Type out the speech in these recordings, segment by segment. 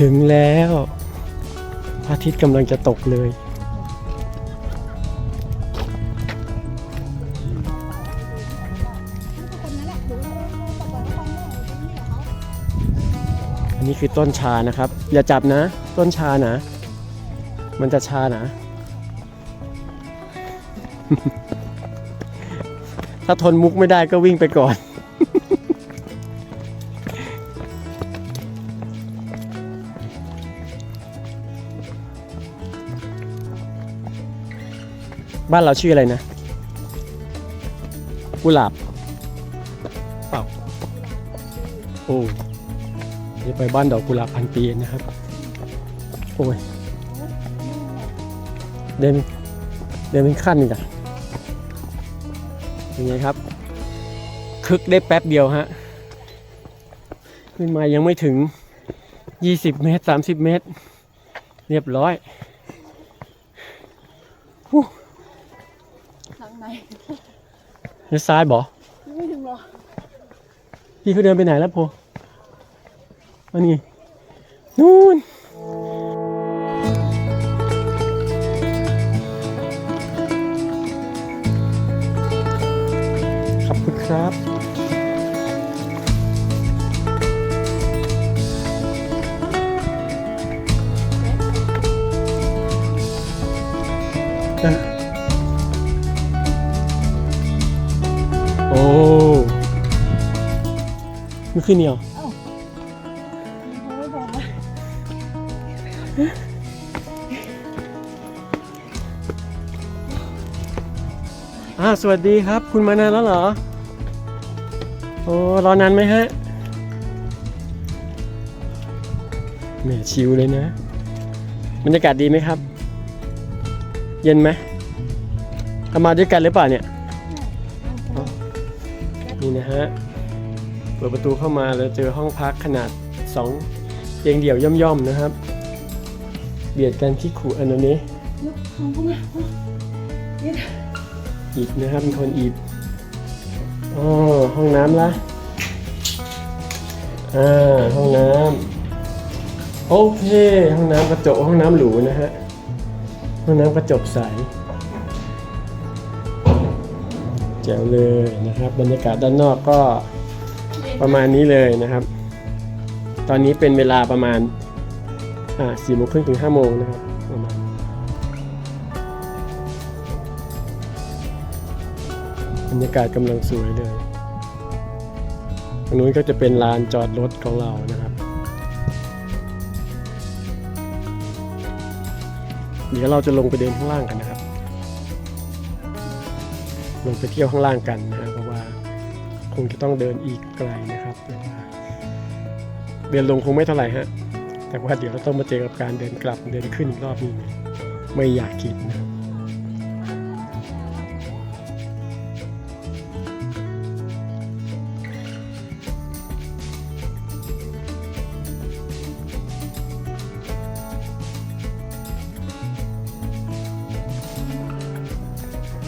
ถึงแล้วพระอาทิตย์กำลังจะตกเลย อันนี้คือต้นชานะครับ อย่าจับนะ ต้นชานะ มันจะชานะ ถ้าทนมุกไม่ได้ก็วิ่งไปก่อน บ้านเราชื่ออะไรนะ กุหลาบเปล่าโอ้นี่ไปบ้านดอกกุหลาบพันปีนะครับ โอ้ย เดินเดินเป็นขั้นอีกอะยังไงครับ คึกได้แป๊บเดียวฮะ ขึ้นมายังไม่ถึง 20 เมตร 30 เมตร เรียบร้อยทาง ไหนเลี้ยวซ้ายบอไม่ถึงหรอพี่เขาเดินไปไหนแล้วโพอันนี้นู่นขอบคุณครับโมันขึ้นเหนียวไม่บอกว่าอ่าสวัสดีครับ คุณมานานแล้วเหรอ โอ้รอนานไหมฮะแหมชิวเลยนะ บรรยากาศดีไหมครับ เย็นไหมเอามาด้วยกันหรือเปล่าเนี่ย นี่นะฮะ ปิดประตูเข้ามาแล้วเจอห้องพักขนาด 2เตียงเดี่ยวย่อมๆนะครับ เบียดกันที่ขู่อันนี้องเข้ามาอิฐนะครับเป็นคนอิฐอ๋อห้องน้ำละอ่าห้องน้ำโอเค ห้องน้ำกระจกห้องน้ำหรูนะฮะห้องน้ำกระจกใสแจ๋วเลยนะครับ บรรยากาศด้านนอกก็ ประมาณนี้เลยนะครับ ตอนนี้เป็นเวลาประมาณสี่โมงครึ่งถึงห้าโมงนะครับประมาณบรรยากาศกำลังสวยเลยตรงนู้นก็จะเป็นลานจอดรถของเรานะครับ เดี๋ยวเราจะลงไปเดินข้างล่างกันนะครับ ลงไปเที่ยวข้างล่างกันนะฮะเพราะว่า คงจะต้องเดินอีกไกลนะครับ เดินลงคงไม่เท่าไหร่ฮะ แต่ว่าเดี๋ยวเราต้องมาเจอกับการเดินกลับเดินขึ้นอีกรอบนึงไม่อยากคิดนะครับ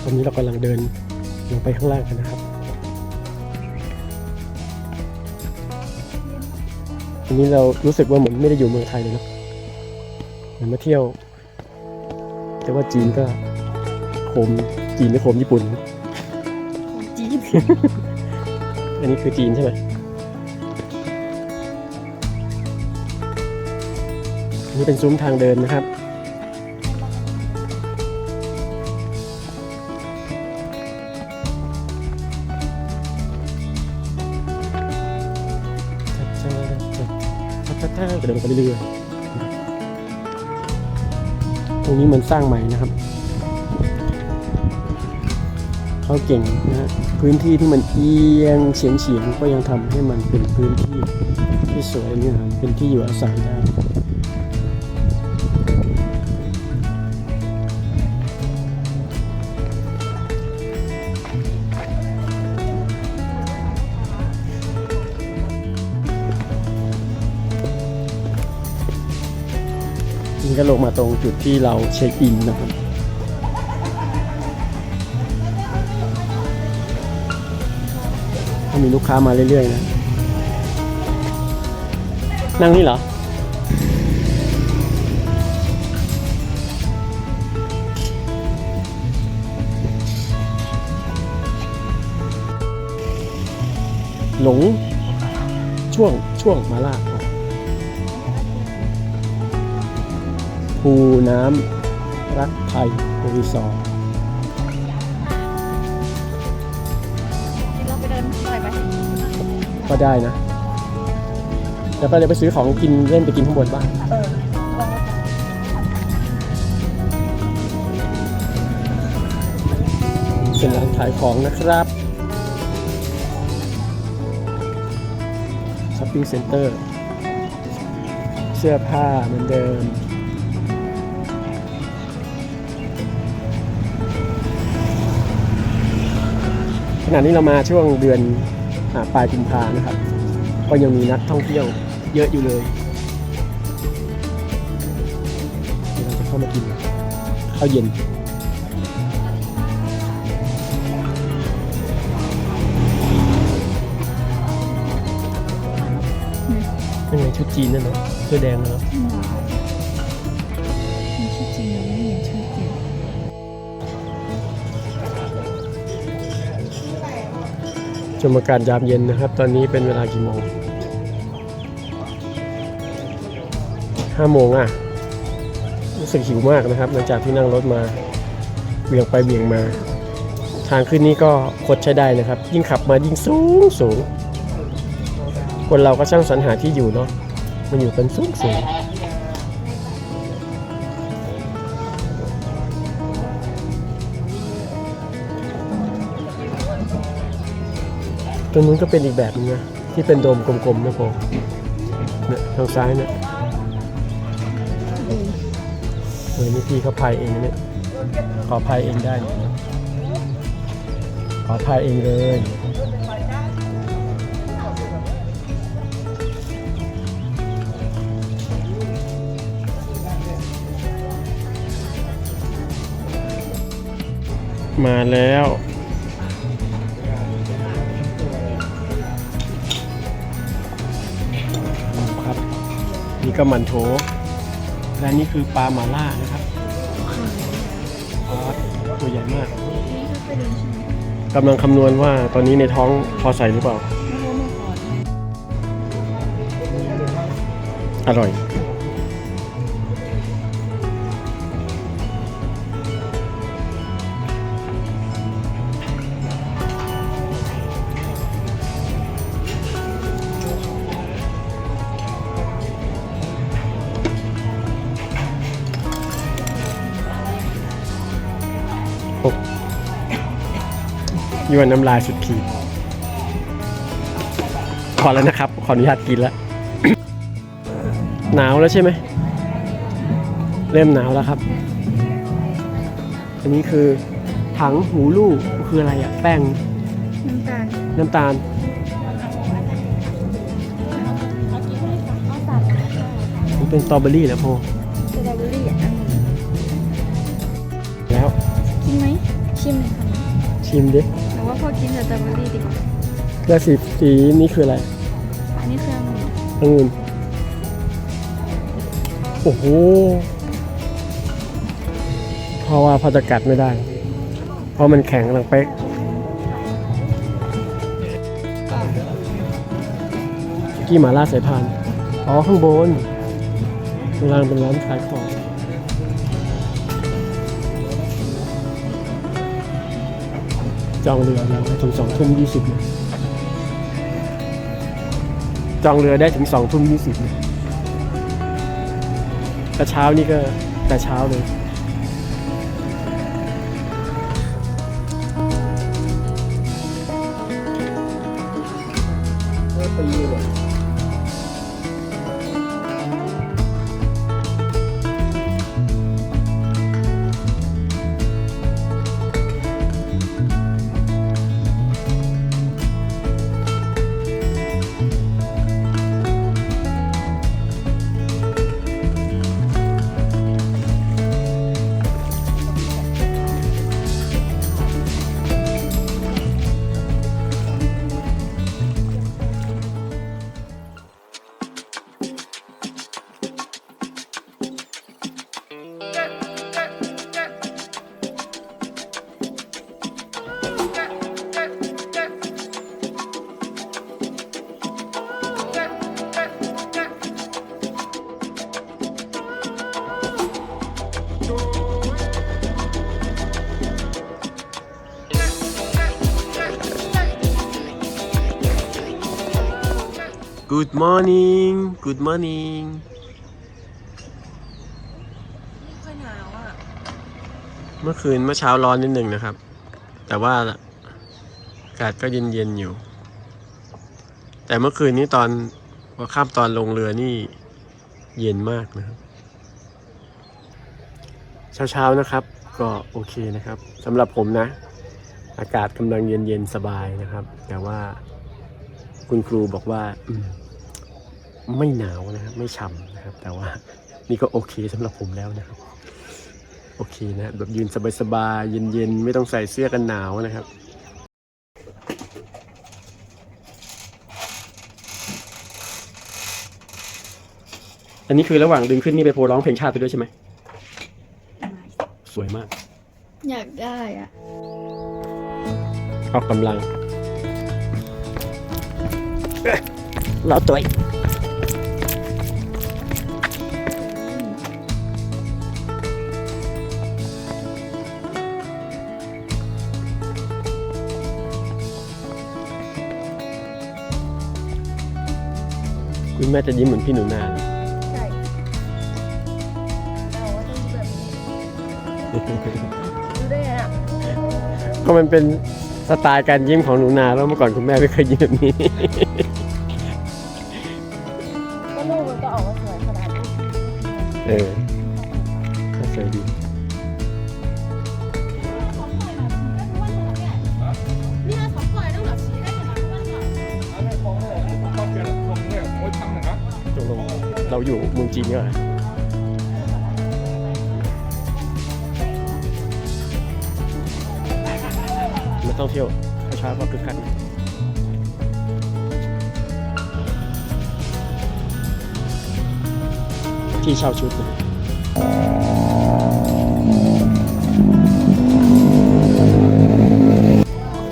ตอนนี้เรากำลังเดินลงไปข้างล่างกันนะครับ อันนี้เรารู้สึกว่าเหมือนไม่ได้อยู่เมืองไทยเลยเนอะเหมือนมาเที่ยว แต่ว่าจีนก็โคมจีนไม่โคมญี่ปุ่นของจีน อันนี้คือจีนใช่ไหมอันนี้เป็นซุ้มทางเดินนะครับ เดินไปเรื่อยๆตรงนี้มันสร้างใหม่นะครับเขาเก่งนะฮะพื้นที่ที่มันเอียงเฉียงเฉียงๆก็ยังทำให้มันเป็นพื้นที่ที่สวยเนี่ยเป็นที่อยู่อาศัยได้ ก็ลงมาตรงจุดที่เราเช็คอินนะครับถ้ามีลูกค้ามาเรื่อยๆนะ นั่งนี่เหรอ หลงช่วงช่วงมาลาก ภูน้ำรักไทยรีสอร์ทเราไปเดินหน่อยไหมก็ได้นะแล้วก็เลยไปซื้อของกินเล่นไปกินข้างบนบ้างเออลองมาเป็นร้านขายของนะครับช้อปปิ้งเซ็นเตอร์ เสื้อผ้าเหมือนเดิม ณะนี้เรามาช่วงเดือนอปลายกุมภานะครับ ก็ยังมีนักท่องเที่ยวเยอะอยู่เลยเราจะเข้ามากินข้าวเย็นนี่ไงชุดจีนนั่นเนาะเสื้อแดงเนาะชุดจีน ชมอากาศยามเย็นนะครับ ตอนนี้เป็นเวลากี่โมงห้าโมงอะรู้สึกหิวมากนะครับ หลังจากที่นั่งรถมาเบี่ยงไปเบี่ยงมา ทางขึ้นนี้ก็คดใช้ได้นะครับ ยิ่งขับมายิ่งสูงสูงคนเราก็ช่างสรรหาที่อยู่เนาะมันอยู่กันสูงสูง ตรงนู้นก็เป็นอีกแบบนึงนะที่เป็นโดมกลมๆนะผมเนี่ยทางซ้ายเนี่ยเออนี่พี่เขาพายเองนะเนี่ยขอพายเองได้ขอพายเองเลยมาแล้ว ก็มันโถและนี่คือปลาหมาล่านะครับปลาตัวใหญ่มากนี่คือไปเดินใช่ไหมกำลังคำนวณว่าตอนนี้ในท้องพอใส่หรือเปล่าไม่รู้มาก่อนอร่อย ยวนน้ำลายสุดขีดพอแล้วนะครับ ขออนุญาตกินแล้ว หนาวแล้วใช่ไหม เริ่มหนาวแล้วครับ อันนี้คือถังหูลูกคืออะไรอะแป้ง น้ำตาล น้ำตาลเอาสาดมันเป็นสตรอเบอรี่แล้วโพสตรอเบอรี่อะอันนี้แล้ว กินไหม ชิมหน่อยค่ะชิมดิหรือว่าพอ กินสตรอเบอรี่ดีกว่าแล้วสีสีนี้คืออะไรอันนี้คือองุ่นองุ่นโอ้โหเพราะว่าพอจะกัดไม่ได้ เพราะมันแข็งลังเป๊กกี้หมาล่าสายพาน อ๋อ ข้างบนข้างล่างเป็นร้านขายของ จองเรือแล้วถึงสองทุ่มยี่สิบจองเรือได้ถึงสองทุ่มยี่สิบแต่เช้านี่ก็แต่เช้าเลย Good morning Good morning ค่อยหนาวอะเมื่อคืนเมื่อเช้าร้อนนิดหนึ่งนะครับ แต่ว่าอากาศก็เย็นๆอยู่ แต่เมื่อคืนนี้ตอนพอข้ามตอนลงเรือนี่เย็นมากนะครับ เช้าๆนะครับ ก็โอเคนะครับสำหรับผมนะ อากาศกำลังเย็นๆสบายนะครับ แต่ว่าคุณครูบอกว่าอืม ไม่หนาวนะครับไม่ฉ่ำนะครับ แต่ว่านี่ก็โอเคสำหรับผมแล้วนะครับ โอเคนะแบบยืนสบายๆเย็นๆ ไม่ต้องใส่เสื้อกันหนาวนะครับอันนี้คือระหว่างดึงขึ้นนี่ไปโพลร้องเพลงชาติไปด้วยใช่ไหม สวยมาก อยากได้อะ ออกกำลัง เราตัว คุณแม่จะยิ้มเหมือนพี่หนูนาเลยใช่เราว่าต้องดูแบบนี้ดูได้ไงอะก็มันเป็นสไตล์การยิ้มของหนูนาแล้วเมื่อก่อนคุณแม่ไม่เคยยิ้มแบบนี้ ก็ลูกมันก็ออกมาสวยขนาดนี้ เออก็สวยดี เราอยู่เมืองจีนก็เหรอมาท่องเที่ยวเช้าๆก็คึกคักนะที่เช่าชุดนะ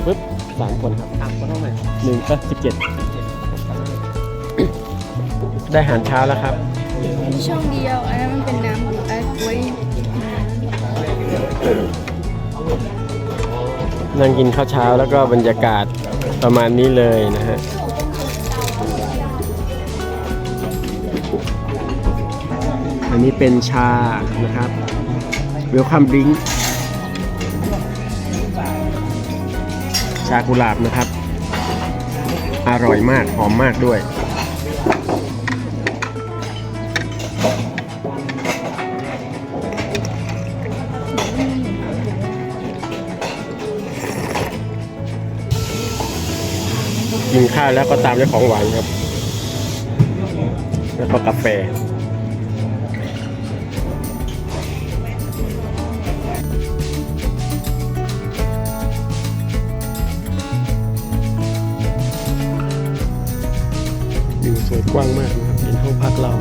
ปึ๊บสามคนครับสามคนเท่าไหร่หนึ่งก็สิบเจ็ด ได้อาหารเช้าแล้วครับช่องเดียว อันนั้นมันเป็นน้ำไอ้กล้วยนั่งกินข้าวเช้าแล้วก็บรรยากาศประมาณนี้เลยนะฮะ อันนี้เป็นชานะครับเวลคัมดริงชากุหลาบนะครับ อร่อยมาก หอมมากด้วย กินข้าวแล้วก็ตามด้วยของหวานครับ แล้วก็กาแฟวิวสวยกว้างมากนะครับเป็นห้องพักเรา